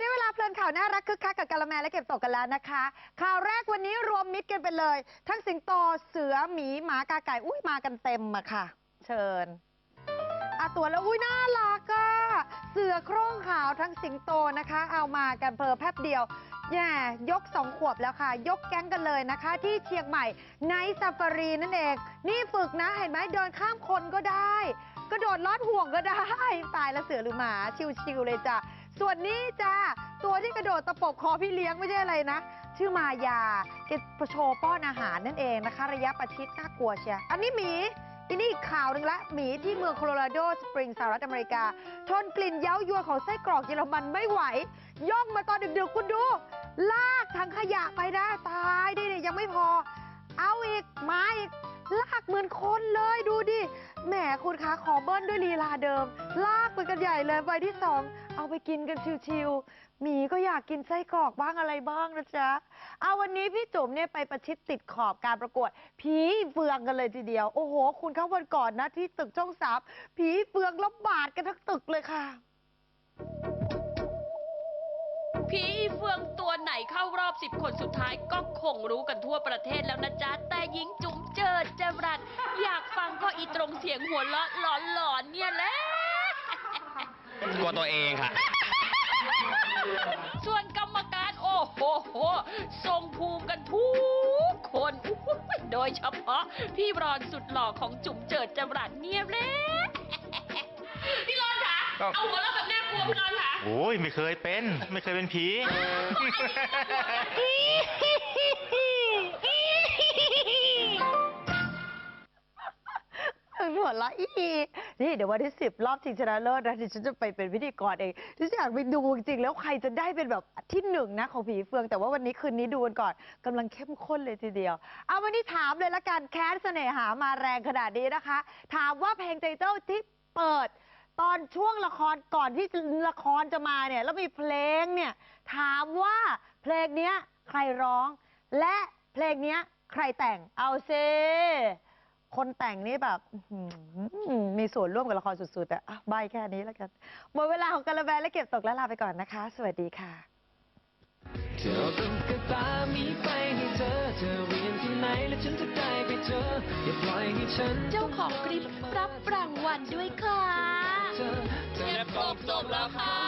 ได้เวลาเพลินข่าวน่ารักคึกคักกับกะละแมและเก็บตกกันแล้วนะคะ ข่าวแรกวันนี้รวมมิตรกันไปเลย ทั้งสิงโตเสือหมีหมากาไก่อุ้ยมากันเต็มอะค่ะ เชิญอาตัวแล้วอุ้ยน่ารักอะเสือโคร่งขาวทั้งสิงโตนะคะ เอามากันเพอแป๊บเดียวแย่ยกสองขวบแล้วค่ะ ยกแก๊งกันเลยนะคะ ที่เชียงใหม่ในซาฟารีนั่นเอง นี่ฝึกนะเห็นไหมเดินข้ามคนก็ได้ กระโดดลอดห่วงก็ได้ตายแล้วเสือหรือหมาชิวๆเลยจ้ะ ส่วนนี้จ้าตัวที่กระโดดตะปบคอพี่เลี้ยงไม่ใช่อะไรนะ ชื่อมายาแกโชว์ป้อนอาหารนั่นเองนะคะ ระยะประชิดน่ากลัวเชียอันนี้หมีอันนี้อีกข่าวหนึ่งละหมีที่เมืองโคโลราโดสปริงสหรัฐอเมริกา ทนกลิ่นเย้ายวนของไส้กรอกเยอรมันไม่ไหว ย่องมาตอนดึกๆคุณดู ลากถังขยะไปนะตายดิเนี่ยยังไม่พอ เอาอีกมาอีกลากเหมือนคนเลยดูดิ แหมคุณคะขอเบิ้ลด้วยลีลาเดิม ลากไปกันใหญ่เลยใบที่สองเอาไปกินกันชิวๆหมีก็อยากกินไส้กรอกบ้างอะไรบ้างนะจ๊ะเอาวันนี้พี่จุ๋มเนี่ยไปประชิดติดขอบการประกวด ผีเฟืองกันเลยทีเดียว โอ้โห คุณเข้าวันก่อนนะที่ตึกช่องสามผีเฟืองระบาดกันทั้งตึกเลยค่ะ ผีเฟือง เข้ารอบสิบคนสุดท้ายก็คงรู้กันทั่วประเทศแล้วนะจ๊ะ แต่หญิงจุ๋มเจิดจรัสอยากฟังก็อีตรงเสียงหัวเราะหลอนๆเนี่ยแหละ กลัวตัวเองค่ะ ส่วนกรรมการโอ้โหโหทรงภูมิกันทุกคนอุ๊ยโดยเฉพาะพี่รอนสุดหล่อของจุ๋มเจิดจรัสเนี่ยแหละ พี่ร อนคะครับเอาหัวเราะแบบน่ากลัวพี่รอนคะโอ้ยไม่เคยเป็น ไม่เคยเป็นผีถึงหัวเราะอีนี่เดี๋ยววันที่สิบรอบชิงชนะเลิศนะดิฉันจะไปเป็นพิธีกรเองดิฉันอยากไปดูจริงๆแล้วใครจะได้เป็นแบบที่หนึ่งนะของผีเฟือง แต่ว่าวันนี้คืนนี้ดูกันก่อนกำลังเข้มข้นเลยทีเดียว เอาวันนี้ถามเลยละกันแคสเสน่หามาแรงขนาดนี้นะคะ ถามว่าเพลงใจเจ้าที่เปิด ตอนช่วงละครก่อนที่ละครจะมาเนี่ยแล้วมีเพลงเนี่ยถามว่าเพลงเนี้ยใครร้อง และเพลงเนี้ยใครแต่งเอาเซคนแต่งนี่แบบอื้อหือมีส่วนร่วมกับละครสุดๆอะอะใบแค่นี้แล้วกันหมดเวลาของกาละแบและเก็บตกแล้วลาไปก่อนนะคะ สวัสดีค่ะ เธอเอาตุ๊กตามีไปให้เธอ เธอเรียนที่ไหนและฉันจะได้ไปเจอ อย่าปล่อยให้ฉัน เจ้าของคลิปรับรางวัลด้วยค่ะเธอเก็ บจบแล้วค่ะ